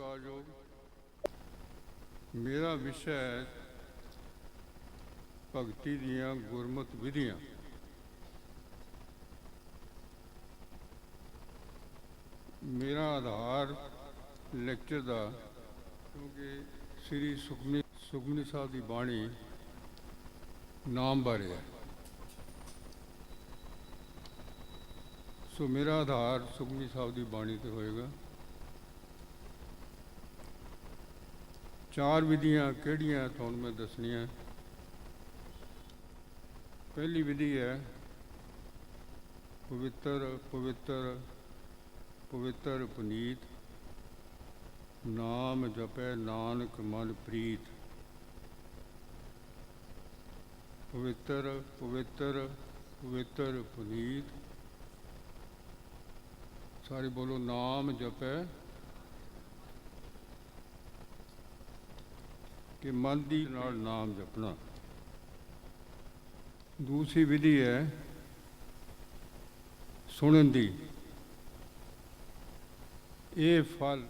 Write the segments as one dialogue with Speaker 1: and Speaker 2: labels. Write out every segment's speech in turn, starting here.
Speaker 1: ਸਤਿਕਾਰਯੋਗ। ਮੇਰਾ ਵਿਸ਼ਾ ਹੈ ਭਗਤੀ ਦੀਆਂ ਗੁਰਮਤ ਵਿਧੀਆਂ। ਮੇਰਾ ਆਧਾਰ ਲੈਕਚਰ ਦਾ, ਕਿਉਂਕਿ ਸ੍ਰੀ ਸੁਖਮਨੀ ਸੁਖਮਨੀ ਸਾਹਿਬ ਦੀ ਬਾਣੀ ਨਾਮ ਬਾਰੇ ਹੈ। ਸੋ ਮੇਰਾ ਆਧਾਰ ਸੁਖਮਨੀ ਸਾਹਿਬ ਦੀ ਬਾਣੀ ਤੇ ਹੋਏਗਾ। ਚਾਰ ਵਿਧੀਆਂ ਕਿਹੜੀਆਂ ਤੁਹਾਨੂੰ ਮੈਂ ਦੱਸਣੀਆਂ? ਪਹਿਲੀ ਵਿਧੀ ਹੈ ਪਵਿੱਤਰ ਪਵਿੱਤਰ ਪਵਿੱਤਰ ਪੁਨੀਤ। ਨਾਮ ਜਪੈ ਨਾਨਕ ਮਨ ਪ੍ਰੀਤ। ਪਵਿੱਤਰ ਪਵਿੱਤਰ ਪਵਿੱਤਰ ਪੁਨੀਤ। ਸਾਰੇ ਬੋਲੋ ਨਾਮ ਜਪੈ ਕਿ ਮਨ ਦੀ ਨਾਲ ਨਾਮ ਜਪਣਾ। ਦੂਸਰੀ ਵਿਧੀ ਹੈ ਸੁਣਨ ਦੀ। ਇਹ ਫਲ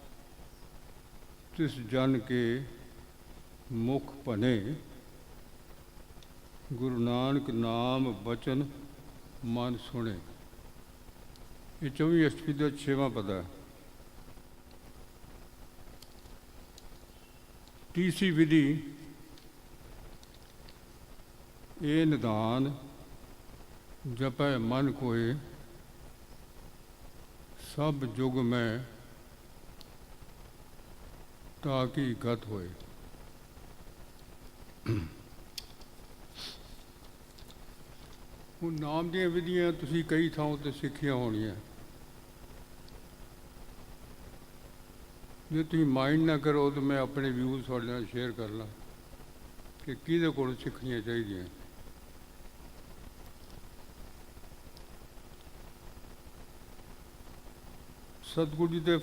Speaker 1: ਤਿਸ ਜਨ ਕੇ ਮੁਖ ਭਨੇ ਗੁਰੂ ਨਾਨਕ ਨਾਮ ਬਚਨ ਮਨ ਸੁਣੇ। ਇਹ 24 ਅਸ਼ਟਪਦੀ ਦਾ ਛੇਵਾਂ ਪਦ ਹੈ। ਤੀਸਰੀ ਵਿਧੀ, ਇਹ ਨਿਦਾਨ ਜਪੈ ਮਨ ਕੋਏ ਸਭ ਜੁਗ ਮੈਂ ਤਾਂ ਕਿ ਗਤ ਹੋਏ। ਹੁਣ ਨਾਮ ਦੀਆਂ ਵਿਧੀਆਂ ਤੁਸੀਂ ਕਈ ਥਾਵਾਂ ਤੇ ਸਿੱਖੀਆਂ ਹੋਣੀਆਂ। ਜੇ ਤੁਸੀਂ ਮਾਈਂਡ ਨਾ ਕਰੋ, ਤਾਂ ਮੈਂ ਆਪਣੇ ਵਿਊਜ਼ ਤੁਹਾਡੇ ਨਾਲ ਸ਼ੇਅਰ ਕਰ ਲਾਂ ਕਿ ਕਿਹਦੇ ਕੋਲ ਸਿੱਖਣੀਆਂ ਚਾਹੀਦੀਆਂ। ਸਤਿਗੁਰੂ ਜੀ ਦੇ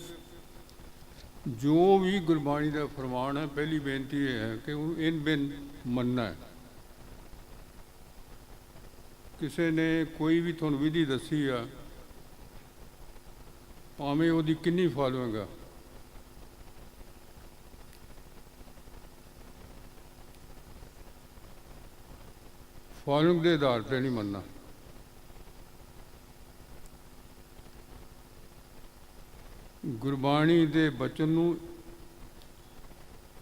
Speaker 1: ਜੋ ਵੀ ਗੁਰਬਾਣੀ ਦਾ ਫਰਮਾਨ ਹੈ, ਪਹਿਲੀ ਬੇਨਤੀ ਇਹ ਹੈ ਕਿ ਉਹ ਇਨ ਬਿਨ ਮੰਨਣਾ ਹੈ। ਕਿਸੇ ਨੇ ਕੋਈ ਵੀ ਤੁਹਾਨੂੰ ਵਿਧੀ ਦੱਸੀ ਆ, ਭਾਵੇਂ ਉਹਦੀ ਕਿੰਨੀ ਫਾਲੋਇੰਗ ਆ ਫਾਲੋਇੰਗ ਦੇ ਆਧਾਰ ਤੇ ਨਹੀਂ ਮੰਨਣਾ ਗੁਰਬਾਣੀ ਦੇ ਬਚਨ ਨੂੰ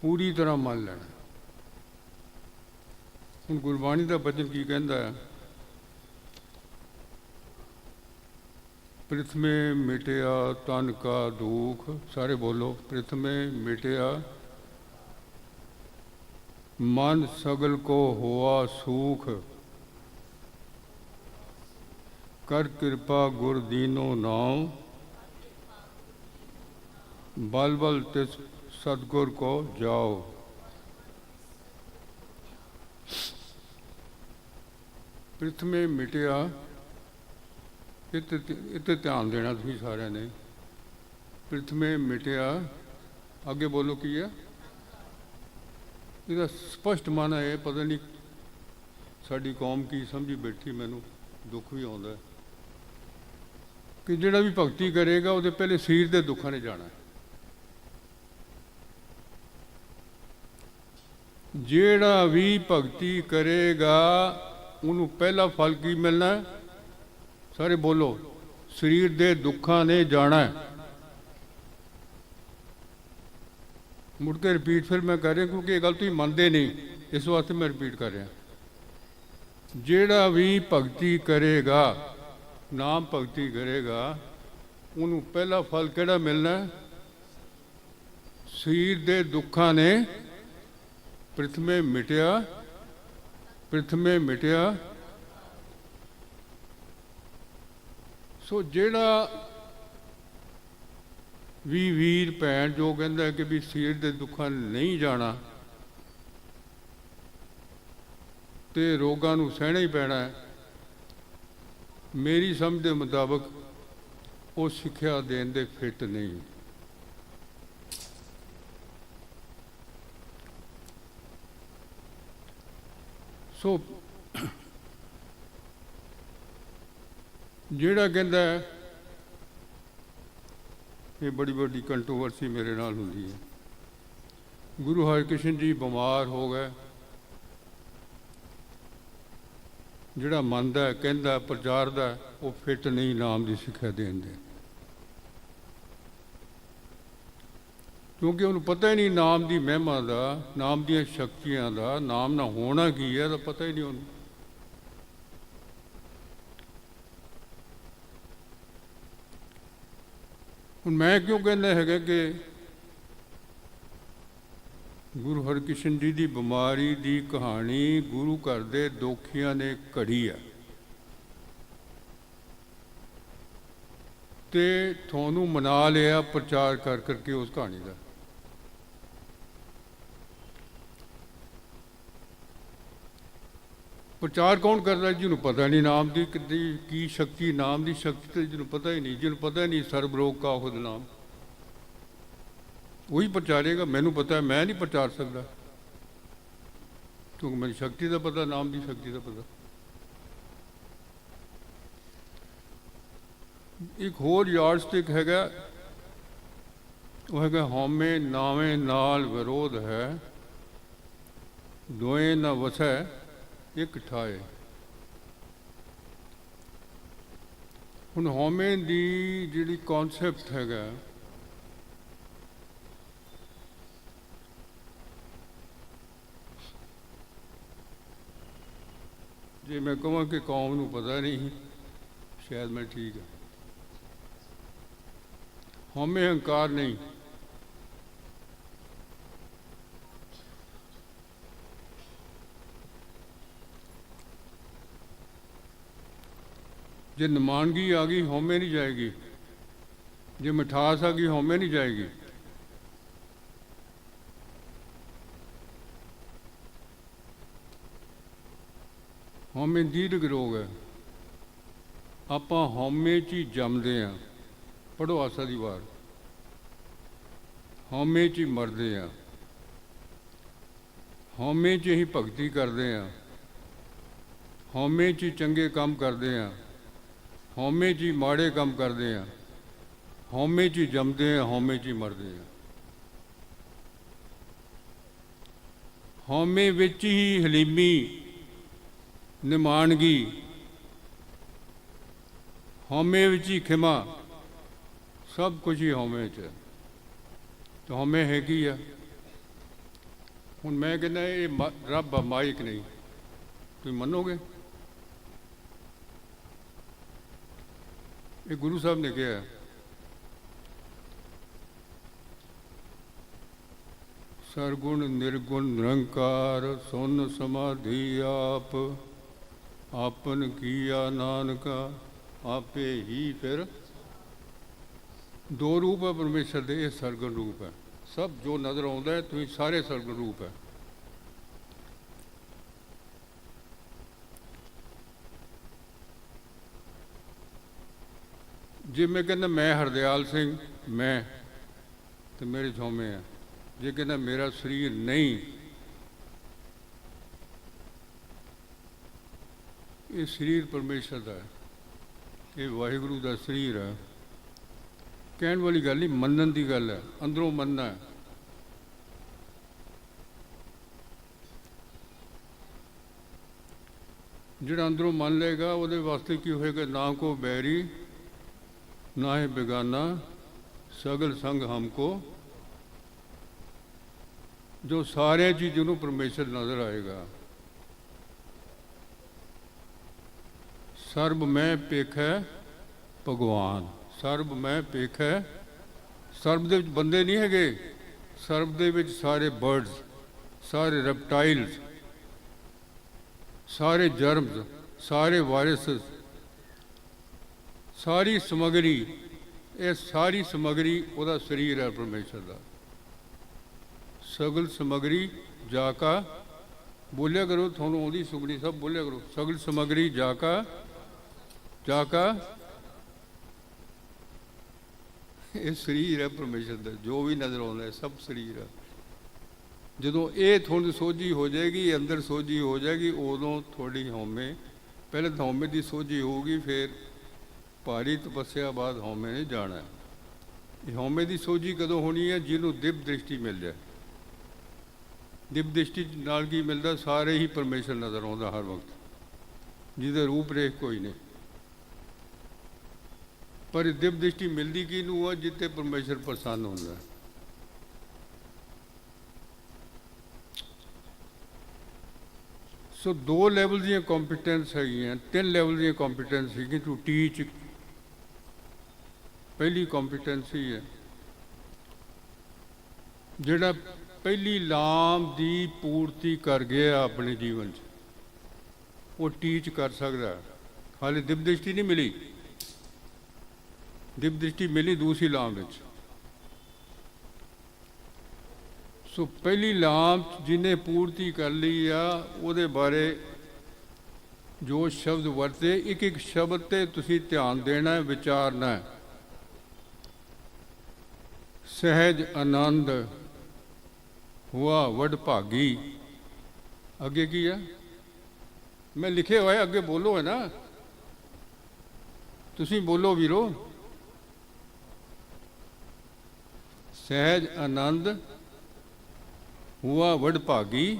Speaker 1: ਪੂਰੀ ਤਰ੍ਹਾਂ ਮੰਨ ਲੈਣਾ। ਹੁਣ ਗੁਰਬਾਣੀ ਦਾ ਬਚਨ ਕੀ ਕਹਿੰਦਾ ਹੈ? ਪ੍ਰਥਮੇ ਮਿਟਿਆ ਤਨ ਕਾ ਦੁਖ। ਸਾਰੇ ਬੋਲੋ, ਪ੍ਰਿਥਮੇ ਮਿਟਿਆ ਮਨ ਸਗਲ ਕੋ ਹੋਆ ਸੂਖ। ਕਰ ਕਿਰਪਾ ਗੁਰ ਦੀਨੋ ਨਾਮ ਬਲ ਬਲ ਤਿਸ ਸਤਗੁਰ ਕੋ ਜਾਓ। ਪ੍ਰਥਮੇ ਮਿਟਿਆ। ਇੱਥੇ ਇੱਥੇ ਧਿਆਨ ਦੇਣਾ ਤੁਸੀਂ ਸਾਰਿਆਂ ਨੇ। ਪ੍ਰਥਮੇ ਮਿਟਿਆ। ਅੱਗੇ ਬੋਲੋ ਕੀ ਹੈ? ਇਹਦਾ ਸਪਸ਼ਟ ਮਨ ਹੈ ਪਤਾ ਨਹੀਂ ਸਾਡੀ ਕੌਮ ਕੀ ਸਮਝੀ ਬੈਠੀ, ਮੈਨੂੰ ਦੁੱਖ ਵੀ ਆਉਂਦਾ ਕਿ ਜਿਹੜਾ ਵੀ ਭਗਤੀ ਕਰੇਗਾ, ਉਹਦੇ ਪਹਿਲੇ ਸਰੀਰ ਦੇ ਦੁੱਖਾਂ ਨੇ ਜਾਣਾ ਜਿਹੜਾ ਵੀ ਭਗਤੀ ਕਰੇਗਾ, ਉਹਨੂੰ ਪਹਿਲਾ ਫਲ ਕੀ ਮਿਲਣਾ ਸਾਰੇ ਬੋਲੋ, ਸਰੀਰ ਦੇ ਦੁੱਖਾਂ ਨੇ ਜਾਣਾ ਮੁੜ ਕੇ ਰਿਪੀਟ ਫਿਰ ਮੈਂ ਕਰ ਰਿਹਾ, ਕਿਉਂਕਿ ਇਹ ਗੱਲ ਤੁਸੀਂ ਮੰਨਦੇ ਨਹੀਂ, ਇਸ ਵਾਸਤੇ ਮੈਂ ਰਿਪੀਟ ਕਰ ਰਿਹਾ। ਜਿਹੜਾ ਵੀ ਭਗਤੀ ਕਰੇਗਾ ਨਾਮ ਭਗਤੀ ਕਰੇਗਾ, ਉਹਨੂੰ ਪਹਿਲਾ ਫਲ ਕਿਹੜਾ ਮਿਲਣਾ? ਸਰੀਰ ਦੇ ਦੁੱਖਾਂ ਨੇ ਪ੍ਰਥਮੇ ਮਿਟਿਆ ਪ੍ਰਥਮੇ ਮਿਟਿਆ। ਸੋ ਜਿਹੜਾ ਵੀ ਵੀਰ ਭੈਣ ਜੋ ਕਹਿੰਦਾ ਕਿ ਵੀ ਸਰੀਰ ਦੇ ਦੁੱਖਾਂ ਨੇ ਨਹੀਂ ਜਾਣਾ, ਤੇ ਰੋਗਾਂ ਨੂੰ ਸਹਿਣਾ ਹੀ ਪੈਣਾ ਹੈ। ਮੇਰੀ ਸਮਝ ਦੇ ਮੁਤਾਬਕ ਉਹ ਸਿੱਖਿਆ ਦੇਣ ਦੇ ਫਿੱਟ ਨਹੀਂ। ਸੋ ਜਿਹੜਾ ਕਹਿੰਦਾ ਇਹ ਬੜੀ ਵੱਡੀ ਕੰਟਰੋਵਰਸੀ ਮੇਰੇ ਨਾਲ ਹੁੰਦੀ ਹੈ। ਗੁਰੂ ਹਰਿਕ੍ਰਿਸ਼ਨ ਜੀ ਬਿਮਾਰ ਹੋ ਗਏ। ਜਿਹੜਾ ਮੰਨਦਾ ਕਹਿੰਦਾ ਪ੍ਰਚਾਰਦਾ ਉਹ ਫਿੱਟ ਨਹੀਂ, ਨਾਮ ਦੀ ਸਿੱਖਿਆ ਦੇਣ ਦੇ। ਕਿਉਂਕਿ ਉਹਨੂੰ ਪਤਾ ਹੀ ਨਹੀਂ ਨਾਮ ਦੀ ਮਹਿਮਾ ਦਾ, ਨਾਮ ਦੀਆਂ ਸ਼ਕਤੀਆਂ ਦਾ, ਨਾਮ ਨਾ ਹੋਣਾ ਕੀ ਹੈ, ਤਾਂ ਪਤਾ ਹੀ ਨਹੀਂ ਉਹਨੂੰ। ਹੁਣ ਮੈਂ ਕਿਉਂ ਕਹਿੰਦਾ ਹੈਗਾ ਕਿ ਗੁਰੂ ਹਰਕ੍ਰਿਸ਼ਨ ਜੀ ਦੀ ਬਿਮਾਰੀ ਦੀ ਕਹਾਣੀ ਗੁਰੂ ਘਰ ਦੇ ਦੋਖੀਆਂ ਨੇ ਘੜੀ ਆ ਤੇ ਤੁਹਾਨੂੰ ਮਨਾ ਲਿਆ ਪ੍ਰਚਾਰ ਕਰ ਕਰਕੇ ਉਸ ਕਹਾਣੀ ਦਾ। ਪ੍ਰਚਾਰ ਕੌਣ ਕਰਦਾ ਜਿਹਨੂੰ ਪਤਾ ਨਹੀਂ ਨਾਮ ਦੀ ਕਿੱਦੀ ਕੀ ਸ਼ਕਤੀ, ਨਾਮ ਦੀ ਸ਼ਕਤੀ ਤੇ ਜਿਹਨੂੰ ਪਤਾ ਹੀ ਨਹੀਂ, ਜਿਹਨੂੰ ਪਤਾ ਹੀ ਨਹੀਂ ਸਰਬ ਰੋਗ ਕਾ ਖੁਦ ਨਾਮ। ਉਹੀ ਪ੍ਰਚਾਰੇਗਾ, ਮੈਨੂੰ ਪਤਾ ਹੈ, ਮੈਂ ਨਹੀਂ ਪ੍ਰਚਾਰ ਸਕਦਾ। ਕਿਉਂਕਿ ਮੈਨੂੰ ਸ਼ਕਤੀ ਦਾ ਪਤਾ, ਨਾਮ ਦੀ ਸ਼ਕਤੀ ਦਾ ਪਤਾ। ਇੱਕ ਹੋਰ ਯਾਰਡਸਟਿਕ ਹੈਗਾ, ਉਹ ਹੈਗਾ, ਹਉਮੈ ਨਾਵੇਂ ਨਾਲ ਵਿਰੋਧ ਹੈ, ਦੋਏ ਨਾ ਵਸੈ, ਇੱਕ ਠਾਏ। ਹੁਣ ਹਉਮੈ ਦੀ ਜਿਹੜੀ ਕਨਸੈਪਟ ਹੈਗਾ ਜੇ ਮੈਂ ਕਹਾਂ ਕਿ ਕੌਮ ਨੂੰ ਪਤਾ ਨਹੀਂ ਸ਼ਾਇਦ ਮੈਂ ਠੀਕ ਹਾਂ ਹਉਮੈ ਹੰਕਾਰ ਨਹੀਂ ਜੇ ਨਮਾਨਗੀ ਆ ਗਈ ਹਉਮੈ ਨਹੀਂ ਜਾਏਗੀ ਜੇ ਮਿਠਾਸ ਆ ਗਈ ਹਉਮੈ ਨਹੀਂ ਜਾਏਗੀ ਹਉਮੈ ਦੀਰਘ ਰੋਗ ਹੈ। ਆਪਾਂ ਹਉਮੈ ਚ ਹੀ ਜੰਮਦੇ ਆ ਪੜੋ ਆਸਾ ਦੀ ਵਾਰ। ਹਉਮੈ ਚ ਹੀ ਮਰਦੇ ਆ ਹਉਮੈ ਚ ਹੀ ਭਗਤੀ ਕਰਦੇ ਆ ਹਉਮੈ ਚ ਹੀ ਚੰਗੇ ਕੰਮ ਕਰਦੇ ਆ ਹਉਮੈ ਚ ਹੀ ਮਾੜੇ ਕੰਮ ਕਰਦੇ ਆ ਹਉਮੈ ਚ ਹੀ ਜੰਮਦੇ ਆ ਹਉਮੈ ਚ ਹੀ ਮਰਦੇ ਆ ਹਉਮੈ ਵਿੱਚ ਹੀ ਹਲੀਮੀ ਨਿਮਾਨਗੀ ਹਉਮੈ ਵਿੱਚ ਹੀ ਖਿਮਾ। ਸਭ ਕੁਝ ਹੀ ਹਉਮੈ ਚ। ਹੈ। ਤਾਂ ਹਉਮੈ ਹੈਗੀ ਆ। ਹੁਣ ਮੈਂ ਕਹਿੰਦਾ, ਇਹ ਰੱਬ ਮਾਇਕ ਨਹੀਂ। ਤੁਸੀਂ ਮੰਨੋਗੇ? ਇਹ ਗੁਰੂ ਸਾਹਿਬ ਨੇ ਕਿਹਾ। ਸਰਗੁਣ, ਨਿਰਗੁਣ, ਨਿਰੰਕਾਰ, ਸੁਨ, ਸਮਾਧੀ ਆਪ। ਆਪਨ ਕੀਆ ਨਾਨਕਾ, ਆਪੇ ਹੀ ਫਿਰ ਦੋ ਰੂਪ ਹੈ ਪਰਮੇਸ਼ਰ ਦੇ, ਇਹ ਸਰਗੁਣ ਰੂਪ ਹੈ। ਸਭ ਜੋ ਨਜ਼ਰ ਆਉਂਦਾ ਹੈ, ਤੁਸੀਂ ਸਾਰੇ ਸਰਗੁਣ ਰੂਪ ਹੈ। ਜੇ ਮੈਂ ਕਹਿੰਦਾ, ਮੈਂ ਹਰਦਿਆਲ ਸਿੰਘ, ਮੈਂ ਤੇ ਮੇਰੇ ਝੋਮੇ ਆ। ਜੇ ਕਹਿੰਦਾ, ਮੇਰਾ ਸਰੀਰ ਨਹੀਂ ਇਹ ਸਰੀਰ ਪਰਮੇਸ਼ਰ ਦਾ ਹੈ। ਇਹ ਵਾਹਿਗੁਰੂ ਦਾ ਸਰੀਰ ਹੈ। ਕਹਿਣ ਵਾਲੀ ਗੱਲ ਨਹੀਂ, ਮੰਨਣ ਦੀ ਗੱਲ ਹੈ। ਅੰਦਰੋਂ ਮੰਨਣਾ ਹੈ। ਜਿਹੜਾ ਅੰਦਰੋਂ ਮੰਨ ਲਏਗਾ, ਉਹਦੇ ਵਾਸਤੇ ਕੀ ਹੋਏਗਾ? ਨਾ ਕੋ ਬੈਰੀ, ਨਾ ਹੈ ਬੇਗਾਨਾ, ਸਗਲ ਸੰਗ ਹਮਕੋ ਜੋ ਸਾਰੇ ਚੀਜ਼ ਨੂੰ ਪਰਮੇਸ਼ਰ ਨਜ਼ਰ ਆਏਗਾ। ਸਰਬ ਮੈਂ ਪੇਖੈ ਭਗਵਾਨ। ਸਰਬ ਮੈਂ ਪੇਖੈ ਸਰਬ ਦੇ ਵਿੱਚ ਬੰਦੇ ਨਹੀਂ ਹੈਗੇ। ਸਰਬ ਦੇ ਵਿੱਚ ਸਾਰੇ ਬਰਡਸ, ਸਾਰੇ ਰੈਪਟਾਈਲਸ, ਸਾਰੇ ਜਰਮਸ, ਸਾਰੇ ਵਾਇਰਸਸ, ਸਾਰੀ ਸਮਗਰੀ, ਇਹ ਸਾਰੀ ਸਮਗਰੀ ਉਹਦਾ ਸਰੀਰ ਹੈ ਪਰਮੇਸ਼ਰ ਦਾ। ਸਗਲ ਸਮਗਰੀ ਜਾ ਕਾ, ਬੋਲਿਆ ਕਰੋ, ਤੁਹਾਨੂੰ ਉਹਦੀ ਸੁਗਣੀ ਸਭ ਬੋਲਿਆ ਕਰੋ। ਸਗਲ ਸਮਗਰੀ ਜਾ ਕਾ ਜਾ ਕਾ। ਇਹ ਸਰੀਰ ਹੈ ਪਰਮੇਸ਼ਰ ਦਾ, ਜੋ ਵੀ ਨਜ਼ਰ ਆਉਂਦਾ ਸਭ ਸਰੀਰ ਹੈ। ਜਦੋਂ ਇਹ ਤੁਹਾਨੂੰ ਸੋਝੀ ਹੋ ਜਾਏਗੀ, ਅੰਦਰ ਸੋਝੀ ਹੋ ਜਾਏਗੀ, ਉਦੋਂ ਤੁਹਾਡੀ ਹਉਮੈ, ਪਹਿਲੇ ਤਾਂ ਹਉਮੈ ਦੀ ਸੋਝੀ ਹੋਊਗੀ, ਫਿਰ ਭਾਰੀ ਤਪੱਸਿਆ ਬਾਅਦ ਹਉਮੈ ਨੇ ਜਾਣਾ ਹੈ। ਇਹ ਹਉਮੈ ਦੀ ਸੋਝੀ ਕਦੋਂ ਹੋਣੀ ਹੈ? ਜਿਹਨੂੰ ਦਿਵ ਦ੍ਰਿਸ਼ਟੀ ਮਿਲ ਜਾਏ। ਦਿਵ ਦ੍ਰਿਸ਼ਟੀ ਨਾਲ ਕੀ ਮਿਲਦਾ? ਸਾਰੇ ਹੀ ਪਰਮੇਸ਼ਰ ਨਜ਼ਰ ਆਉਂਦਾ ਹਰ ਵਕਤ। ਜਿਹਦੇ ਰੂਪ ਰੇਖ ਕੋਈ ਨਹੀਂ। ਪਰ ਇਹ ਦਿਵ ਦ੍ਰਿਸ਼ਟੀ ਮਿਲਦੀ ਕਿਹਨੂੰ ਆ? ਜਿੱਤੇ ਪਰਮੇਸ਼ਰ ਪ੍ਰਸੰਨ ਹੁੰਦਾ ਸੋ ਦੋ ਲੈਵਲ ਦੀਆਂ ਕੰਪੀਟੈਂਸ ਹੈਗੀਆਂ, ਤਿੰਨ ਲੈਵਲ ਦੀਆਂ ਕੰਪੀਟੈਂਸ ਹੈਗੀਆਂ ਟੂ ਟੀਚ ਪਹਿਲੀ ਕੰਪੀਟੈਂਸੀ ਹੈ ਜਿਹੜਾ ਪਹਿਲੀ ਲਾਮ ਦੀ ਪੂਰਤੀ ਕਰ ਗਿਆ ਆਪਣੇ ਜੀਵਨ 'ਚ, ਉਹ ਟੀਚ ਕਰ ਸਕਦਾ। ਹੈ। ਹਾਲੇ ਦਿਵ ਦ੍ਰਿਸ਼ਟੀ ਨਹੀਂ ਮਿਲੀ। ਦਿਵ ਦ੍ਰਿਸ਼ਟੀ ਮਿਲੀ ਦੂਸਰੀ ਲਾਮ ਵਿੱਚ। ਸੋ ਪਹਿਲੀ ਲਾਮ ਜਿਹਨੇ ਪੂਰਤੀ ਕਰ ਲਈ ਆ, ਉਹਦੇ ਬਾਰੇ ਜੋ ਸ਼ਬਦ ਵਰਤੇ ਇੱਕ ਇੱਕ ਸ਼ਬਦ ਤੇ ਤੁਸੀਂ ਧਿਆਨ ਦੇਣਾ ਹੈ, ਵਿਚਾਰਨਾ ਹੈ। ਸਹਿਜ ਆਨੰਦ ਹੁਆ ਵਡ ਭਾਗੀ। ਅੱਗੇ ਕੀ ਹੈ? ਮੈਂ ਲਿਖੇ ਹੋਇਆ, ਅੱਗੇ ਬੋਲੋ ਹੈ ਨਾ। ਤੁਸੀਂ ਬੋਲੋ ਵੀਰੋ। ਸਹਿਜ ਆਨੰਦ, ਹੁਆ ਵਡ ਭਾਗੀ,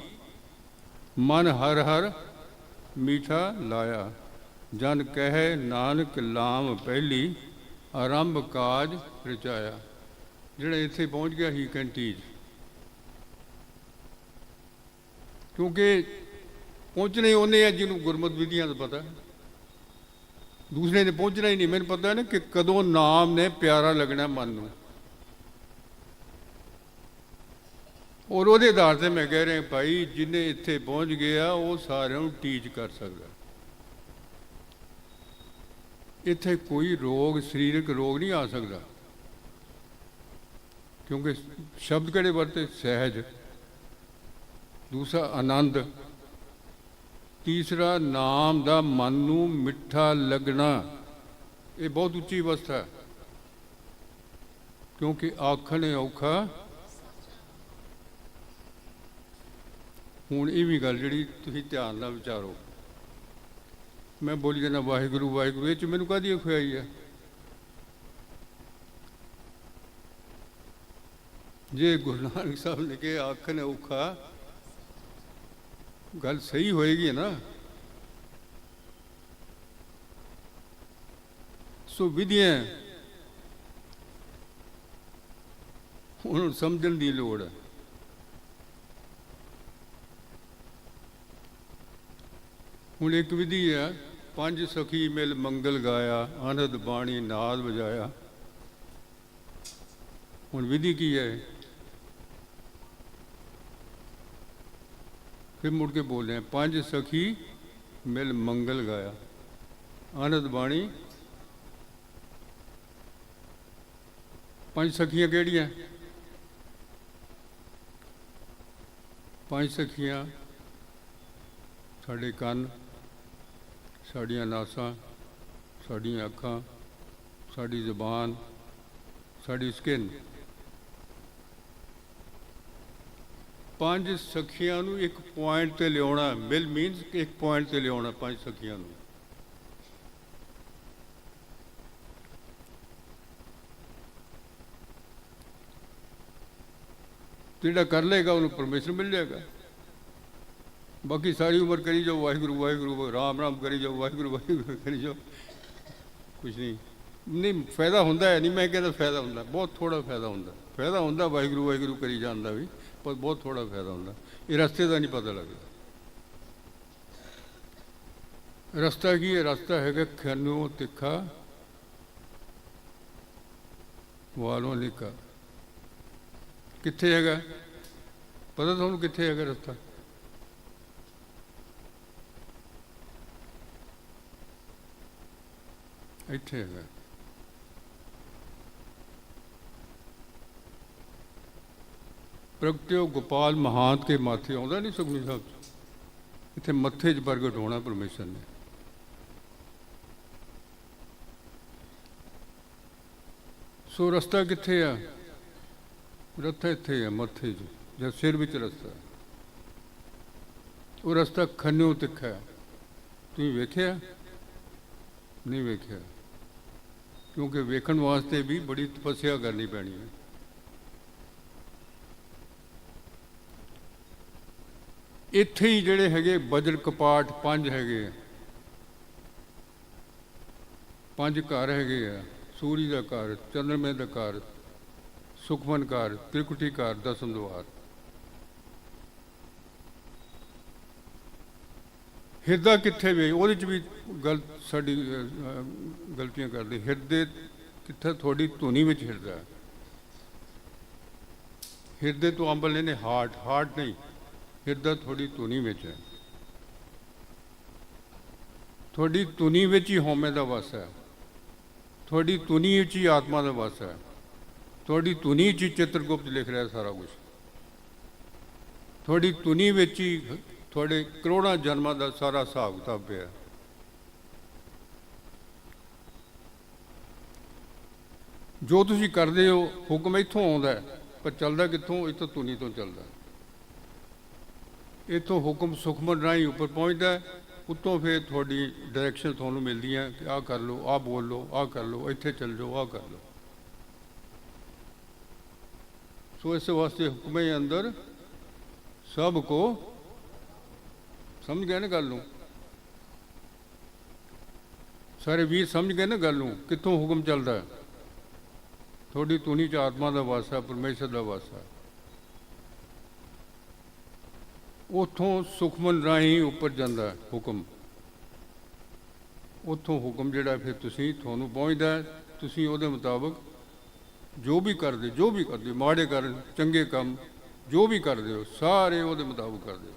Speaker 1: ਮਨ ਹਰ ਹਰ ਮੀਠਾ ਲਾਇਆ। ਜਨ ਕਹੇ ਨਾਨਕ ਲਾਮ ਪਹਿਲੀ, ਆਰੰਭ ਕਾਜ ਰਚਾਇਆ। ਜਿਹੜਾ ਇੱਥੇ ਪਹੁੰਚ ਗਿਆ ਹੀ ਕੈਨ ਕਿਉਂਕਿ ਪਹੁੰਚਣੇ ਉਹਨੇ ਹੈ ਜਿਹਨੂੰ ਗੁਰਮਤ ਵਿਧੀਆਂ ਦਾ ਪਤਾ। ਹੈ। ਦੂਸਰੇ ਨੇ ਪਹੁੰਚਣਾ ਹੀ ਨਹੀਂ। ਮੈਨੂੰ ਪਤਾ ਨਾ ਕਿ ਕਦੋਂ ਨਾਮ ਨੇ ਪਿਆਰਾ ਲੱਗਣਾ ਮਨ ਨੂੰ। ਔਰ ਉਹਦੇ ਆਧਾਰ ਤੇ ਮੈਂ ਕਹਿ ਰਿਹਾ ਭਾਈ ਜਿਹਨੇ ਇੱਥੇ ਪਹੁੰਚ ਗਿਆ ਉਹ ਸਾਰਿਆਂ ਨੂੰ ਟੀਚ ਕਰ ਸਕਦਾ। ਇੱਥੇ ਕੋਈ ਰੋਗ, ਸਰੀਰਕ ਰੋਗ ਨਹੀਂ ਆ ਸਕਦਾ। ਕਿਉਂਕਿ ਸ਼ਬਦ ਕਿਹੜੇ ਵਰਤੇ? ਸਹਿਜ। ਦੂਸਰਾ, ਆਨੰਦ। ਤੀਸਰਾ, ਨਾਮ ਦਾ ਮਨ ਨੂੰ ਮਿੱਠਾ ਲੱਗਣਾ। ਇਹ ਬਹੁਤ ਉੱਚੀ ਅਵਸਥਾ ਹੈ। ਕਿਉਂਕਿ ਆਖਣ ਔਖਾ ਹੁਣ ਇਹ ਵੀ ਗੱਲ ਜਿਹੜੀ ਤੁਸੀਂ ਧਿਆਨ ਨਾਲ ਵਿਚਾਰੋ। ਮੈਂ ਬੋਲੀ ਜਾਂਦਾ, ਵਾਹਿਗੁਰੂ ਵਾਹਿਗੁਰੂ, ਇਹ ਚ ਮੈਨੂੰ ਕਾਹਦੀ ਖੁਆਈ ਹੈ ਜੇ ਗੁਰੂ ਨਾਨਕ ਸਾਹਿਬ ਨੇ ਕਿ ਆਖਣ ਔਖਾ, ਗੱਲ ਸਹੀ ਹੋਏਗੀ ਨਾ। ਸੋ ਵਿਧੀਆਂ, ਹੁਣ ਸਮਝਣ ਦੀ ਲੋੜ ਹੈ ਹੁਣ ਇੱਕ ਵਿਧੀ ਹੈ ਪੰਜ ਸਖੀ ਮਿਲ ਮੰਗਲ ਗਾਇਆ ਆਨੰਦ ਬਾਣੀ ਨਾਦ ਵਜਾਇਆ। ਹੁਣ ਵਿਧੀ ਕੀ ਹੈ? ਫਿਰ ਮੁੜ ਕੇ ਬੋਲ ਰਹੇ ਪੰਜ ਸਖੀ ਮਿਲ ਮੰਗਲ ਗਾਇਆ ਆਨੰਦ ਬਾਣੀ। ਪੰਜ ਸਖੀਆਂ ਕਿਹੜੀਆਂ? ਪੰਜ ਸਖੀਆਂ ਸਾਡੇ ਕੰਨ ਸਾਡੀਆਂ ਨਾਸਾਂ, ਸਾਡੀਆਂ ਅੱਖਾਂ, ਸਾਡੀ ਜ਼ੁਬਾਨ, ਸਾਡੀ ਸਕਿਨ। ਪੰਜ ਸਖੀਆਂ ਨੂੰ ਇੱਕ ਪੁਆਇੰਟ ਤੇ ਲਿਆਉਣਾ ਮਿਲ ਮੀਨਸ ਇੱਕ ਪੁਆਇੰਟ ਤੇ ਲਿਆਉਣਾ ਪੰਜ ਸਖੀਆਂ ਨੂੰ। ਜਿਹੜਾ ਕਰ ਲੇਗਾ ਉਹਨੂੰ ਪਰਮਿਸ਼ਨ ਮਿਲ ਜਾਏਗਾ। ਬਾਕੀ ਸਾਰੀ ਉਮਰ ਕਰੀ ਜਾਓ, ਵਾਹਿਗੁਰੂ ਵਾਹਿਗੁਰੂ ਰਾਮ ਰਾਮ ਕਰੀ ਜਾਓ, ਵਾਹਿਗੁਰੂ ਵਾਹਿਗੁਰੂ ਕਰੀ ਜਾਓ। ਕੁਝ ਨਹੀਂ। ਨਹੀਂ, ਫਾਇਦਾ ਹੁੰਦਾ ਹੈ, ਨਹੀਂ, ਮੈਂ ਕਹਿੰਦਾ ਫਾਇਦਾ ਹੁੰਦਾ ਬਹੁਤ ਥੋੜਾ ਫਾਇਦਾ ਹੁੰਦਾ ਫਾਇਦਾ ਹੁੰਦਾ ਵਾਹਿਗੁਰੂ ਵਾਹਿਗੁਰੂ ਕਰੀ ਜਾਣ ਦਾ ਵੀ, ਪਰ ਬਹੁਤ ਥੋੜਾ ਫਾਇਦਾ ਹੁੰਦਾ ਇਹ ਰਸਤੇ ਦਾ ਨਹੀਂ ਪਤਾ ਲੱਗਦਾ। ਰਸਤਾ ਕੀ ਹੈ? ਰਸਤਾ ਹੈਗਾ ਖੰਨੂ ਤਿੱਖਾ, ਵਾਲੋਂ ਨਿਕਾ। ਕਿੱਥੇ ਹੈਗਾ? ਪਤਾ ਤੁਹਾਨੂੰ ਕਿੱਥੇ ਹੈਗਾ ਰਸਤਾ? ਇੱਥੇ ਹੈਗਾ। ਪ੍ਰਗਟਿਓ ਗੋਪਾਲ ਮਹਾਂਤ ਕੇ ਮਾਥੇ ਆਉਂਦਾ ਨਹੀਂ ਸੁਖਮਨੀ ਸਾਹਿਬ 'ਚ? ਇੱਥੇ ਮੱਥੇ 'ਚ ਪ੍ਰਗਟ ਹੋਣਾ ਪਰਮੇਸ਼ਰ ਨੇ। ਸੋ ਰਸਤਾ ਕਿੱਥੇ ਆ? ਰਸਤਾ ਇੱਥੇ ਆ, ਮੱਥੇ 'ਚ, ਜਾਂ ਸਿਰ ਵਿੱਚ ਰਸਤਾ। ਉਹ ਰਸਤਾ ਖੰਨਿਓ ਤਿੱਖਾ। ਤੁਸੀਂ ਵੇਖਿਆ? ਨਹੀਂ ਵੇਖਿਆ। ਕਿਉਂਕਿ ਵੇਖਣ ਵਾਸਤੇ ਵੀ ਬੜੀ ਤਪੱਸਿਆ ਕਰਨੀ ਪੈਣੀ ਹੈ। ਇੱਥੇ ਹੀ ਜਿਹੜੇ ਹੈਗੇ ਬਜਰ ਕਪਾਟ ਪੰਜ ਹੈਗੇ ਆ। ਪੰਜ ਘਰ ਹੈਗੇ ਆ। ਸੂਰੀ ਦਾ ਘਰ, ਚੰਦਰਮੇ ਦਾ ਘਰ, ਸੁਖਮਨ ਘਰ, ਤ੍ਰਿਕੁਟੀ ਘਰ, ਦਸਮ ਦੁਆਰ ਹਿਰਦਾ ਕਿੱਥੇ ਵੀ ਉਹਦੇ ਚ ਵੀ ਗਲਤ ਸਾਡੀ ਗਲਤੀਆਂ ਕਰਦੇ। ਹਿਰਦੇ ਕਿੱਥੇ? ਤੁਹਾਡੀ ਧੁਨੀ ਵਿੱਚ ਹਿਰਦਾ ਹਿਰਦੇ ਤੋਂ ਅੰਬ ਨੇ, ਹਾਰਟ। ਹਾਰਟ ਨਹੀਂ। ਹਿਰਦਾ ਤੁਹਾਡੀ ਧੁਨੀ ਵਿੱਚ ਹੈ। ਤੁਹਾਡੀ ਧੁਨੀ ਵਿੱਚ ਹੀ ਹਉਮੈ ਦਾ ਵਸ ਹੈ। ਤੁਹਾਡੀ ਧੁਨੀ ਵਿੱਚ ਹੀ ਆਤਮਾ ਦਾ ਵਸ ਹੈ। ਤੁਹਾਡੀ ਧੁਨੀ 'ਚ ਹੀ ਚਿੱਤਰਗੁਪਤ ਲਿਖ ਰਿਹਾ ਸਾਰਾ ਕੁਝ ਤੁਹਾਡੀ ਧੁਨੀ ਵਿੱਚ ਹੀ ਤੁਹਾਡੇ ਕਰੋੜਾਂ ਜਨਮਾਂ ਦਾ ਸਾਰਾ ਹਿਸਾਬ ਕਿਤਾਬ ਪਿਆ। ਜੋ ਤੁਸੀਂ ਕਰਦੇ ਹੋ, ਹੁਕਮ ਇੱਥੋਂ ਆਉਂਦਾ ਪਰ ਚੱਲਦਾ ਕਿੱਥੋਂ? ਇੱਥੋਂ ਧੁਨੀ ਤੋਂ ਚੱਲਦਾ ਇੱਥੋਂ ਹੁਕਮ ਸੁਖਮਨ ਰਾਹੀਂ ਉੱਪਰ ਪਹੁੰਚਦਾ ਉੱਤੋਂ ਫਿਰ ਤੁਹਾਡੀ ਡਾਇਰੈਕਸ਼ਨ ਤੁਹਾਨੂੰ ਮਿਲਦੀਆਂ ਕਿ ਆਹ ਕਰ ਲਓ, ਆਹ ਬੋਲ ਲਓ, ਆਹ ਕਰ ਲਓ, ਇੱਥੇ ਚੱਲ ਜਾਓ, ਆਹ ਕਰ ਲਓ। ਸੋ ਇਸ ਵਾਸਤੇ ਹੁਕਮੇ ਅੰਦਰ ਸਭ ਕੋ ਸਮਝ ਗਏ ਨਾ ਗੱਲ ਨੂੰ? ਸਾਰੇ ਵੀਰ ਸਮਝ ਗਏ ਨਾ ਗੱਲ ਨੂੰ? ਕਿੱਥੋਂ ਹੁਕਮ ਚੱਲਦਾ ਹੈ? ਤੁਹਾਡੀ ਧੁਨੀ ਚ ਆਤਮਾ ਦਾ ਵਾਸਾ ਪਰਮੇਸ਼ਰ ਦਾ ਵਾਸਾ ਉਥੋਂ ਸੁਖਮਨ ਰਾਹੀਂ ਉੱਪਰ ਜਾਂਦਾ ਹੁਕਮ। ਉਥੋਂ ਹੁਕਮ ਜਿਹੜਾ ਫਿਰ ਤੁਸੀਂ ਤੁਹਾਨੂੰ ਪਹੁੰਚਦਾ ਤੁਸੀਂ ਉਹਦੇ ਮੁਤਾਬਕ ਜੋ ਵੀ ਕਰਦੇ, ਜੋ ਵੀ ਕਰਦੇ, ਮਾੜੇ ਕਰ, ਚੰਗੇ ਕੰਮ, ਜੋ ਵੀ ਕਰਦੇ ਹੋ, ਸਾਰੇ ਉਹਦੇ ਮੁਤਾਬਕ ਕਰਦੇ ਹੋ।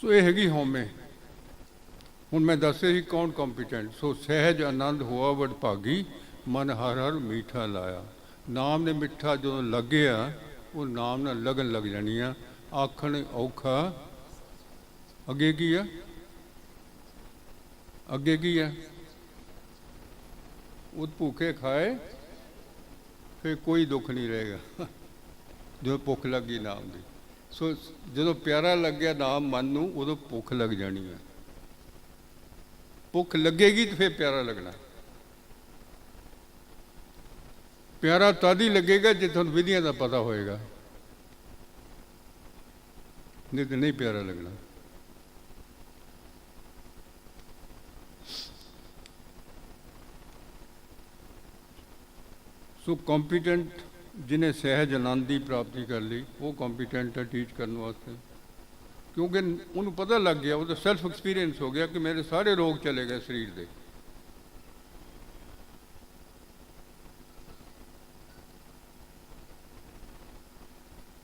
Speaker 1: ਸੋ ਇਹ ਹੈਗੀ ਹਉਮੈ। ਹੁਣ ਮੈਂ ਦੱਸਿਆ ਸੀ ਕੌਣ ਕੰਪੀਟੈਂਟ ਸੋ ਸਹਿਜ ਆਨੰਦ ਹੋਆ ਵਡ ਭਾਗੀ, ਮਨ ਹਰ ਹਰ ਮੀਠਾ ਲਾਇਆ। ਨਾਮ ਨੇ ਮਿੱਠਾ ਜਦੋਂ ਲੱਗਿਆ, ਉਹ ਨਾਮ ਨਾਲ ਲਗਨ ਲੱਗ ਜਾਣੀ ਆ। ਆਖਣ ਔਖਾ, ਅੱਗੇ ਕੀ ਆ? ਅੱਗੇ ਕੀ ਆ? ਉਹ ਭੁੱਖੇ ਖਾਏ, ਫਿਰ ਕੋਈ ਦੁੱਖ ਨਹੀਂ ਰਹੇਗਾ। ਜਦੋਂ ਭੁੱਖ ਲੱਗੀ ਨਾਮ ਦੀ। ਸੋ ਜਦੋਂ ਪਿਆਰਾ ਲੱਗਿਆ ਨਾਮ ਮਨ ਨੂੰ, ਉਦੋਂ ਭੁੱਖ ਲੱਗ ਜਾਣੀ ਹੈ। ਭੁੱਖ ਲੱਗੇਗੀ ਤੇ ਫਿਰ ਪਿਆਰਾ ਲੱਗਣਾ। ਪਿਆਰਾ ਤਦ ਹੀ ਲੱਗੇਗਾ ਜੇ ਤੁਹਾਨੂੰ ਵਿਧੀਆਂ ਦਾ ਪਤਾ ਹੋਏਗਾ। ਨਹੀਂ ਤੇ ਨਹੀਂ ਪਿਆਰਾ ਲੱਗਣਾ। ਸੋ ਕੰਪੀਟੈਂਟ ਜਿਨੇ ਸਹਿਜ ਆਨੰਦ ਦੀ ਪ੍ਰਾਪਤੀ ਕਰ ਲਈ, ਉਹ ਕੰਪੀਟੈਂਟ ਹੈ ਟੀਚ ਕਰਨ ਵਾਸਤੇ। ਕਿਉਂਕਿ ਉਹਨੂੰ ਪਤਾ ਲੱਗ ਗਿਆ, ਉਹਦਾ ਸੈਲਫ ਐਕਸਪੀਰੀਅੰਸ ਹੋ ਗਿਆ ਕਿ ਮੇਰੇ ਸਾਰੇ ਰੋਗ ਚਲੇ ਗਏ ਸਰੀਰ ਦੇ।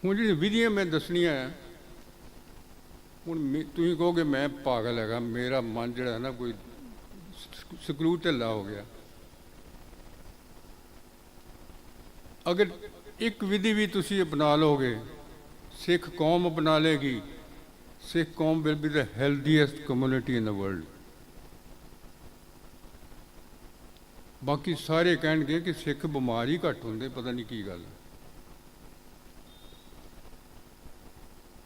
Speaker 1: ਹੁਣ ਜਿਹੜੀ ਵਿਧੀਆਂ ਮੈਂ ਦੱਸਣੀਆਂ ਹੁਣ ਮੇ- ਤੁਸੀਂ ਕਹੋਗੇ ਮੈਂ ਪਾਗਲ ਹੈਗਾ, ਮੇਰਾ ਮਨ ਜਿਹੜਾ ਹੈ ਨਾ ਕੋਈ ਸ- ਸਕਰੂ ਢਿੱਲਾ ਹੋ ਗਿਆ। ਅਗਰ ਇੱਕ ਵਿਧੀ ਵੀ ਤੁਸੀਂ ਅਪਣਾ ਲਓਗੇ, ਸਿੱਖ ਕੌਮ ਅਪਣਾ ਲੇਗੀ ਸਿੱਖ ਕੌਮ will be the healthiest community in the world ਬਾਕੀ ਸਾਰੇ ਕਹਿਣਗੇ ਕਿ ਸਿੱਖ ਬਿਮਾਰ ਹੀ ਘੱਟ ਹੁੰਦੇ, ਪਤਾ ਨਹੀਂ ਕੀ ਗੱਲ। ਹੈ।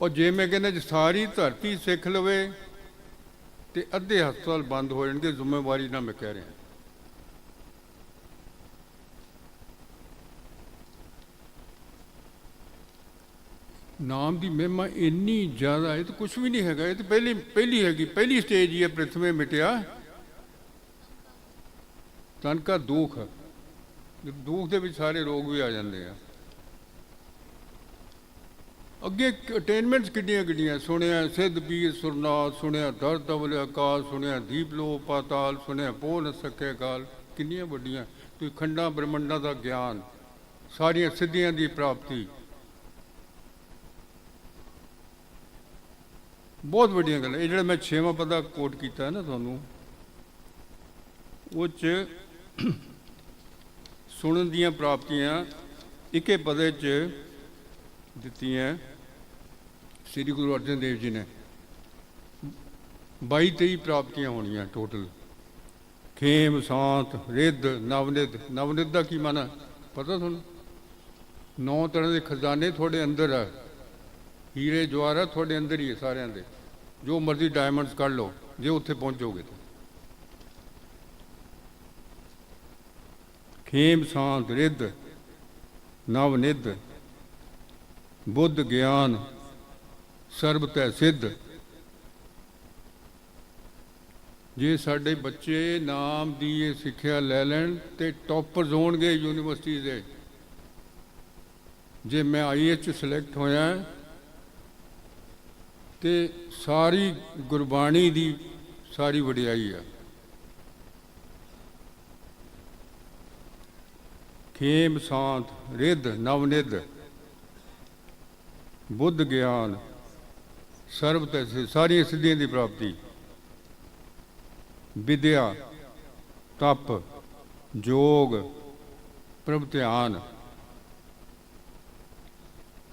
Speaker 1: ਔਰ ਜੇ ਮੈਂ ਕਹਿੰਦਾ ਜੇ ਸਾਰੀ ਧਰਤੀ ਸਿੱਖ ਲਵੇ, ਤੇ ਅੱਧੇ ਹਸਪਤਾਲ ਬੰਦ ਹੋ ਜਾਣਗੇ, ਜ਼ਿੰਮੇਵਾਰੀ ਨਾਲ ਮੈਂ ਕਹਿ ਰਿਹਾ। ਨਾਮ ਦੀ ਮਹਿਮਾ ਇੰਨੀ ਜ਼ਿਆਦਾ ਹੈ ਤੇ ਕੁਝ ਵੀ ਨਹੀਂ ਹੈਗਾ, ਇਹ ਤਾਂ ਪਹਿਲੀ ਪਹਿਲੀ ਹੈਗੀ, ਪਹਿਲੀ ਸਟੇਜ ਹੀ ਹੈ ਪ੍ਰਥਮੇ ਮਿਟਿਆ। ਤਨ ਕਾ ਦੁੱਖ ਦੁੱਖ ਦੇ ਵਿੱਚ ਸਾਰੇ ਰੋਗ ਵੀ ਆ ਜਾਂਦੇ ਆ। ਅੱਗੇ ਅਟੇਨਮੈਂਟਸ ਕਿੱਡੀਆਂ ਕਿੱਡੀਆਂ, ਸੁਣਿਆ ਸਿੱਧ ਪੀਰ ਸੁਰਨਾਥ, ਸੁਣਿਆ ਦਰ ਤਵਲ ਆਕਾਸ਼ ਸੁਣਿਆ ਦੀਪ ਲੋ ਪਾਤਾਲ, ਸੁਣਿਆ ਪੋ ਨ ਸਕੇ ਕਾਲ ਕਿੰਨੀਆਂ ਵੱਡੀਆਂ, ਤੁਸੀਂ ਖੰਡਾਂ ਬ੍ਰਹਮੰਡਾਂ ਦਾ ਗਿਆਨ, ਸਾਰੀਆਂ ਸਿੱਧੀਆਂ ਦੀ ਪ੍ਰਾਪਤੀ। ਬਹੁਤ ਵੱਡੀਆਂ ਗੱਲਾਂ। ਇਹ ਜਿਹੜਾ ਮੈਂ ਛੇਵਾਂ ਪਦਾ ਕੋਟ ਕੀਤਾ ਹੈ ਨਾ ਤੁਹਾਨੂੰ, ਉਹ ਚ ਸੁਣਨ ਦੀਆਂ ਪ੍ਰਾਪਤੀਆਂ ਇੱਕੇ ਪਦੇ ਚ ਦਿੱਤੀਆਂ ਸ੍ਰੀ ਗੁਰੂ ਅਰਜਨ ਦੇਵ ਜੀ ਨੇ। 22 23 ਪ੍ਰਾਪਤੀਆਂ ਹੋਣੀਆਂ ਟੋਟਲ ਖੇਮ, ਸਾਂਤ, ਰਿੱਧ, ਨਵਨਿਧ। ਨਵਨਿਧ ਦਾ ਕੀ ਮਾਨਾ? ਪਤਾ ਤੁਹਾਨੂੰ? ਨੌ ਤਰ੍ਹਾਂ ਦੇ ਖਜ਼ਾਨੇ ਤੁਹਾਡੇ ਅੰਦਰ ਆ। ਹੀਰੇ ਜਵਾਹਰਾਤ ਤੁਹਾਡੇ ਅੰਦਰ ਹੀ ਹੈ ਸਾਰਿਆਂ ਦੇ। ਜੋ ਮਰਜ਼ੀ ਡਾਇਮੰਡਸ ਕੱਢ ਲਓ, ਜੇ ਉੱਥੇ ਪਹੁੰਚੋਗੇ ਤਾਂ। ਖੇਮ ਸਾਂਤ ਰਿੱਧ, ਨਵ ਨਿਧ, ਬੁੱਧ ਗਿਆਨ, ਸਰਬ ਤੈ ਸਿੱਧ। ਜੇ ਸਾਡੇ ਬੱਚੇ ਨਾਮ ਦੀ ਇਹ ਸਿੱਖਿਆ ਲੈ ਲੈਣ ਤੇ ਟੌਪਰਸ ਹੋਣਗੇ ਯੂਨੀਵਰਸਿਟੀ ਦੇ। ਜੇ ਮੈਂ ਆਈਐਚ ਚ ਸਿਲੈਕਟ ਹੋਇਆ ਤੇ ਸਾਰੀ ਗੁਰਬਾਣੀ ਦੀ ਸਾਰੀ ਵਡਿਆਈ ਆ। ਖੇਮ ਸਾਂਤ ਰਿੱਧ ਨਵਨਿਧ ਬੁੱਧ ਗਿਆਨ, ਸਰਬ ਤੈ ਸਾਰੀਆਂ ਸਿੱਧੀਆਂ ਦੀ ਪ੍ਰਾਪਤੀ। ਵਿਦਿਆ, ਤਪ, ਜੋਗ, ਪ੍ਰਭ ਧਿਆਨ,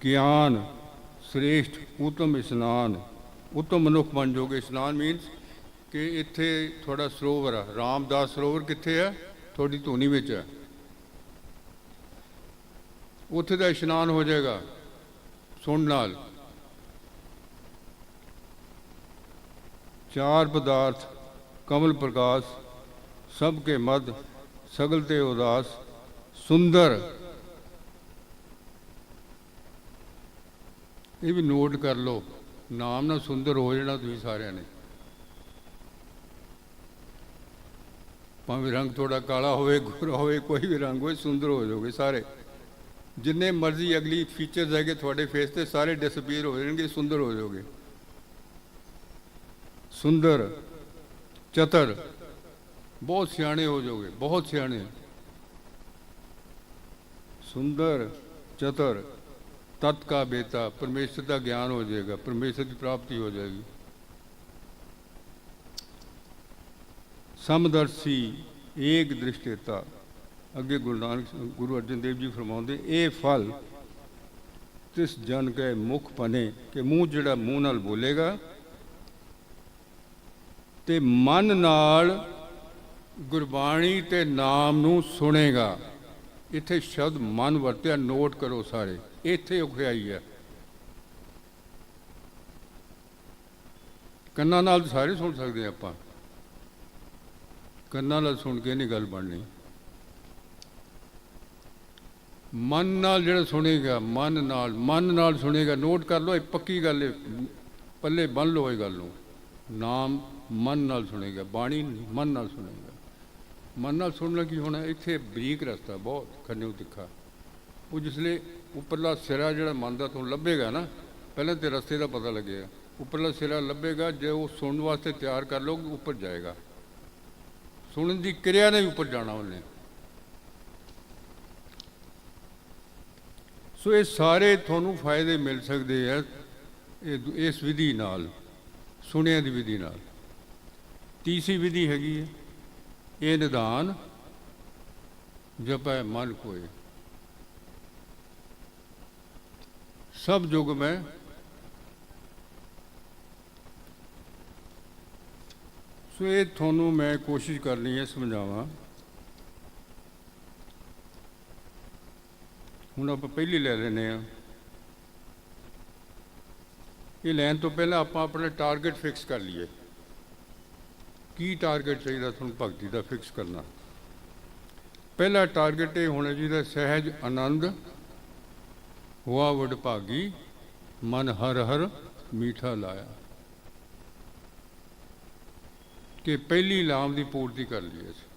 Speaker 1: ਗਿਆਨ, ਸ੍ਰੇਸ਼ਟ ਉਤਮ ਇਸ਼ਨਾਨ, ਉਤਮ ਮਨੁੱਖ ਬਣ ਜਾਓਗੇ ਇਸ਼ਨਾਨ ਮੀਨਸ ਕਿ ਇੱਥੇ ਤੁਹਾਡਾ ਸਰੋਵਰ ਆ। ਰਾਮਦਾਸ ਸਰੋਵਰ ਕਿੱਥੇ ਹੈ ਤੁਹਾਡੀ ਧੂਨੀ ਵਿੱਚ ਹੈ ਉੱਥੇ ਦਾ ਇਸ਼ਨਾਨ ਹੋ ਜਾਏਗਾ। ਸੁਣ ਨਾਲ। ਚਾਰ ਪਦਾਰਥ, ਕਮਲ ਪ੍ਰਕਾਸ਼, ਸਭ ਕੇ ਮਦ, ਸਗਲ ਤੇ ਉਦਾਸ, ਸੁੰਦਰ ਇਹ ਵੀ ਨੋਟ ਕਰ ਲਓ। ਨਾਮ ਨਾਲ ਸੁੰਦਰ ਹੋ ਜਾਣਾ ਤੁਸੀਂ ਸਾਰਿਆਂ ਨੇ। ਭਾਵੇਂ ਰੰਗ ਥੋੜਾ ਕਾਲਾ ਹੋਵੇ, ਗੋਰਾ ਹੋਵੇ, ਕੋਈ ਵੀ ਰੰਗ ਹੋਵੇ ਸੁੰਦਰ ਹੋ ਜਾਓਗੇ ਸਾਰੇ। ਜਿੰਨੇ ਮਰਜ਼ੀ ਅਗਲੀ ਫੀਚਰਸ ਹੈਗੇ ਤੁਹਾਡੇ ਫੇਸ ਤੇ, ਸਾਰੇ ਡਿਸਪੀਅਰ ਹੋ ਜਾਣਗੇ, ਸੁੰਦਰ ਹੋ ਜਾਓਗੇ। ਸੁੰਦਰ, ਚਤਰ, ਬਹੁਤ ਸਿਆਣੇ ਹੋ ਜਾਓਗੇ, ਬਹੁਤ ਸਿਆਣੇ। ਸੁੰਦਰ, ਚਤਰ। ਤਤ ਕਾ ਬੇਤਾ, ਪਰਮੇਸ਼ਰ ਦਾ ਗਿਆਨ ਹੋ ਜਾਏਗਾ, ਪਰਮੇਸ਼ਰ ਦੀ ਪ੍ਰਾਪਤੀ ਹੋ ਜਾਏਗੀ। ਸਮਦਰਸ਼ੀ ਏਕ ਦ੍ਰਿਸ਼ਟੇਤਾ, ਅੱਗੇ ਗੁਰੂ ਨਾਨਕ ਗੁਰੂ ਅਰਜਨ ਦੇਵ ਜੀ ਫਰਮਾਉਂਦੇ, ਇਹ ਫਲ ਤਿਸ ਜਨ ਕੇ ਮੁਖ ਪਨੇ ਕਿ ਮੂੰਹ ਜਿਹੜਾ ਮੂੰਹ ਨਾਲ ਬੋਲੇਗਾ ਤੇ ਮਨ ਨਾਲ ਗੁਰਬਾਣੀ ਤੇ ਨਾਮ ਨੂੰ ਸੁਣੇਗਾ। ਇੱਥੇ ਸ਼ਬਦ ਮਨ ਵਰਤਿਆ, ਨੋਟ ਕਰੋ ਸਾਰੇ। ਇੱਥੇ ਉਖਿਆਈ ਹੈ ਕੰਨਾਂ ਨਾਲ ਸਾਰੇ ਸੁਣ ਸਕਦੇ ਹਾਂ ਆਪਾਂ। ਕੰਨਾਂ ਨਾਲ ਸੁਣ ਕੇ ਨਹੀਂ ਗੱਲ ਬਣਨੀ। ਮਨ ਨਾਲ ਜਿਹੜਾ ਸੁਣੇਗਾ, ਮਨ ਨਾਲ ਮਨ ਨਾਲ ਸੁਣੇਗਾ, ਨੋਟ ਕਰ ਲਓ, ਇਹ ਪੱਕੀ ਗੱਲ ਹੈ। ਪੱਲੇ ਬੰਨ ਲਓ ਇਹ ਗੱਲ ਨੂੰ। ਨਾਮ ਮਨ ਨਾਲ ਸੁਣੇਗਾ, ਬਾਣੀ ਮਨ ਨਾਲ ਸੁਣੇਗਾ। ਮਨ ਨਾਲ ਸੁਣਨਾ ਕੀ ਹੋਣਾ ਇੱਥੇ ਬਰੀਕ ਰਸਤਾ, ਬਹੁਤ ਖੰਨਿਓ ਤਿੱਖਾ। ਉਹ ਜਿਸਲੇ ਉੱਪਰਲਾ ਸਿਰਾ ਜਿਹੜਾ ਮਨ ਦਾ ਤੁਹਾਨੂੰ ਲੱਭੇਗਾ ਨਾ, ਪਹਿਲਾਂ ਤੇ ਰਸਤੇ ਦਾ ਪਤਾ ਲੱਗੇਗਾ। ਉੱਪਰਲਾ ਸਿਰਾ ਲੱਭੇਗਾ, ਜੇ ਉਹ ਸੁਣਨ ਵਾਸਤੇ ਤਿਆਰ ਕਰ ਲਓਗੇ ਉੱਪਰ ਜਾਏਗਾ। ਸੁਣਨ ਦੀ ਕਿਰਿਆ ਨੇ ਵੀ ਉੱਪਰ ਜਾਣਾ ਉਹਨੇ। ਸੋ ਇਹ ਸਾਰੇ ਤੁਹਾਨੂੰ ਫਾਇਦੇ ਮਿਲ ਸਕਦੇ ਆ, ਇਹ ਦੁ- ਇਸ ਵਿਧੀ ਨਾਲ, ਸੁਣਿਆ ਦੀ ਵਿਧੀ ਨਾਲ। ਤੀਸਰੀ ਵਿਧੀ ਹੈਗੀ ਹੈ। ਇਹ ਨਿਦਾਨ ਜਪੈ ਮਨ ਕੋਏ। ਸਭ ਜੁਗ ਮੈਂ ਸੋ ਇਹ ਤੁਹਾਨੂੰ ਮੈਂ ਕੋਸ਼ਿਸ਼ ਕਰਨੀ ਹੈ ਸਮਝਾਵਾਂ। ਹੁਣ ਆਪਾਂ ਪਹਿਲੀ ਲੈ ਲੈਨੇ ਆ ਇਹ ਲੈਣ ਤੋਂ ਪਹਿਲਾਂ ਆਪਾਂ ਆਪਣਾ ਟਾਰਗੇਟ ਫਿਕਸ ਕਰ ਲਈਏ। ਕੀ ਟਾਰਗੇਟ ਚਾਹੀਦਾ ਤੁਹਾਨੂੰ ਭਗਤੀ ਦਾ ਫਿਕਸ ਕਰਨਾ? ਪਹਿਲਾ ਟਾਰਗੇਟ ਇਹ ਹੋਣਾ ਚਾਹੀਦਾ ਸਹਿਜ, ਆਨੰਦ, ਹੋਆ ਵਡ ਭਾਗੀ, ਮਨ ਹਰ ਹਰ ਮੀਠਾ ਲਾਇਆ। ਕਿ ਪਹਿਲੀ ਲਾਮ ਦੀ ਪੂਰਤੀ ਕਰ ਲਈ ਅਸੀਂ।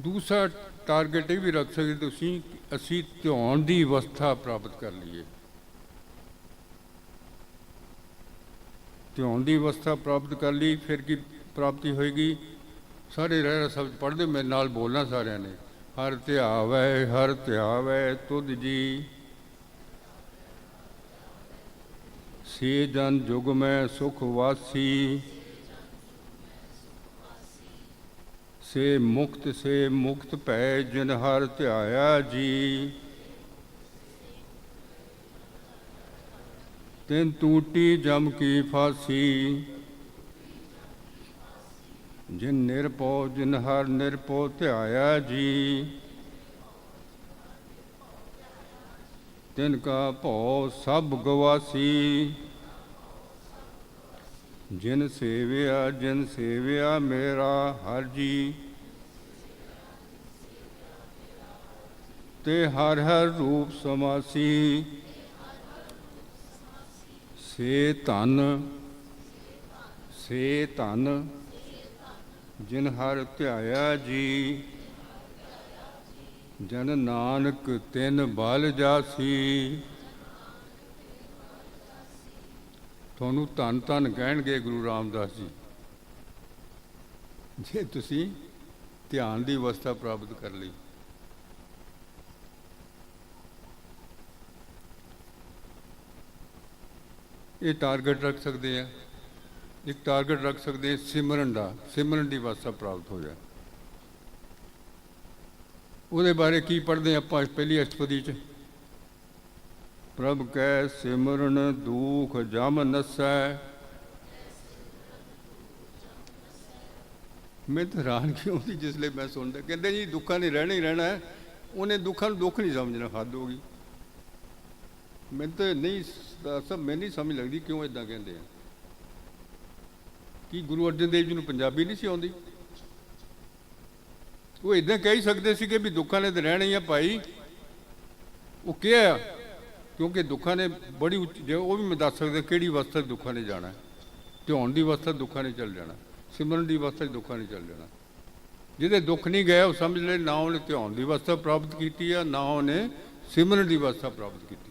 Speaker 1: ਦੂਸਰਾ ਟਾਰਗੇਟ ਇਹ ਵੀ ਰੱਖ ਸਕਦੇ ਤੁਸੀਂ ਅਸੀਂ ਧਿਆਨ ਦੀ ਅਵਸਥਾ ਪ੍ਰਾਪਤ ਕਰ ਲਈਏ। ਧਿਆਨ ਦੀ ਅਵਸਥਾ ਪ੍ਰਾਪਤ ਕਰ ਲਈ, ਫਿਰ ਕੀ ਪ੍ਰਾਪਤੀ ਹੋਏਗੀ? ਸਾਰੇ ਰਹਿ ਸ਼ਬਦ ਪੜ੍ਹਦੇ, ਮੇਰੇ ਨਾਲ ਬੋਲਣਾ ਸਾਰਿਆਂ ਨੇ। ਹਰ ਧਿਆਵੈ ਹਰ ਧਿਆਵੈ ਤੁਧ ਜੀ। ਸੇ ਜਨ ਜੁਗ ਮੈਂ ਸੁਖ ਵਾਸੀ। ਸੇ ਮੁਕਤ ਸੇ ਮੁਕਤ ਭੈ ਜਿਨ ਹਰ ਧਿਆਇਆ ਜੀ। ਤਿਨ ਟੂਟੀ ਜਮ ਕੀ ਫਾਸੀ। ਜਿਨ ਨਿਰਪਉ ਜਿਨ ਹਰ ਨਿਰਪਉ ਧਿਆਇਆ ਜੀ। ਤਿਨ ਕਾ ਭਉ ਸਭ ਗਵਾਸੀ। ਜਿਨ ਸੇਵਿਆ ਜਿਨ ਸੇਵਿਆ ਮੇਰਾ ਹਰ ਜੀ। ਤੇ ਹਰ ਹਰ ਰੂਪ ਸਮਾਸੀ। ਸੇ ਧਨ ਸੇ ਧਨ, ਜਿਨ ਹਰ ਧਿਆਇਆ ਜੀ, ਜਨ ਨਾਨਕ ਤਿਨ ਬਲ ਜਾਸੀ। ਤੁਹਾਨੂੰ ਧੰਨ ਧੰਨ ਕਹਿਣਗੇ ਗੁਰੂ ਰਾਮਦਾਸ ਜੀ। ਜੇ ਤੁਸੀਂ ਧਿਆਨ ਦੀ ਅਵਸਥਾ ਪ੍ਰਾਪਤ ਕਰ ਲਈ। ਇਹ ਟਾਰਗੇਟ ਰੱਖ ਸਕਦੇ ਆ। ਇੱਕ ਟਾਰਗੇਟ ਰੱਖ ਸਕਦੇ ਸਿਮਰਨ ਦਾ, ਸਿਮਰਨ ਦੀ ਵਾਸਤਾ ਪ੍ਰਾਪਤ ਹੋ ਜਾਏ। ਉਹਦੇ ਬਾਰੇ ਕੀ ਪੜ੍ਹਦੇ ਆਪਾਂ ਪਹਿਲੀ ਅਸ਼ਟਪਦੀ ਚ? ਪ੍ਰਭ ਕੈ ਸਿਮਰਨ ਦੁਖ ਜਮ ਨਸੈ। ਮੈਂ ਤਾਂ ਹੈਰਾਨ ਕਿਉਂ ਸੀ ਜਿਸ ਲਈ ਮੈਂ ਸੁਣਦਾ। ਕਹਿੰਦੇ ਜੀ ਦੁੱਖਾਂ ਨੇ ਰਹਿਣਾ ਹੀ ਰਹਿਣਾ। ਉਹਨੇ ਦੁੱਖਾਂ ਨੂੰ ਦੁੱਖ ਨਹੀਂ ਸਮਝਣਾ, ਹੱਦ ਹੋ ਗਈ। ਮੈਨੂੰ ਤਾਂ ਨਹੀਂ ਸਭ ਮੈਨੂੰ ਨਹੀਂ ਸਮਝ ਲੱਗਦੀ ਕਿਉਂ ਇਦਾਂ ਕਹਿੰਦੇ ਆ। ਕਿ ਗੁਰੂ ਅਰਜਨ ਦੇਵ ਜੀ ਨੂੰ ਪੰਜਾਬੀ ਨਹੀਂ ਸੀ ਆਉਂਦੀ? ਉਹ ਇਦਾਂ ਕਹਿ ਹੀ ਸਕਦੇ ਸੀ ਕਿ ਵੀ ਦੁੱਖਾਂ ਨੇ ਤਾਂ ਰਹਿਣਾ ਹੀ ਆ ਭਾਈ। ਉਹ ਕਿਹਾ, ਕਿਉਂਕਿ ਦੁੱਖਾਂ ਨੇ ਬੜੀ ਉੱਚੀ, ਜੇ ਉਹ ਵੀ ਮੈਂ ਦੱਸ ਸਕਦਾ ਕਿਹੜੀ ਅਵਸਥਾ ਦੁੱਖਾਂ ਨੇ ਜਾਣਾ। ਧਿਆਉਣ ਦੀ ਅਵਸਥਾ ਦੁੱਖਾਂ ਨੇ ਚੱਲ ਜਾਣਾ, ਸਿਮਰਨ ਦੀ ਅਵਸਥਾ ਦੁੱਖਾਂ ਨੇ ਚੱਲ ਜਾਣਾ। ਜਿਹਦੇ ਦੁੱਖ ਨਹੀਂ ਗਏ, ਉਹ ਸਮਝ ਲੈ ਨਾ ਉਹਨੇ ਧਿਆਉਣ ਦੀ ਅਵਸਥਾ ਪ੍ਰਾਪਤ ਕੀਤੀ ਆ, ਨਾ ਉਹਨੇ ਸਿਮਰਨ ਦੀ ਅਵਸਥਾ ਪ੍ਰਾਪਤ ਕੀਤੀ।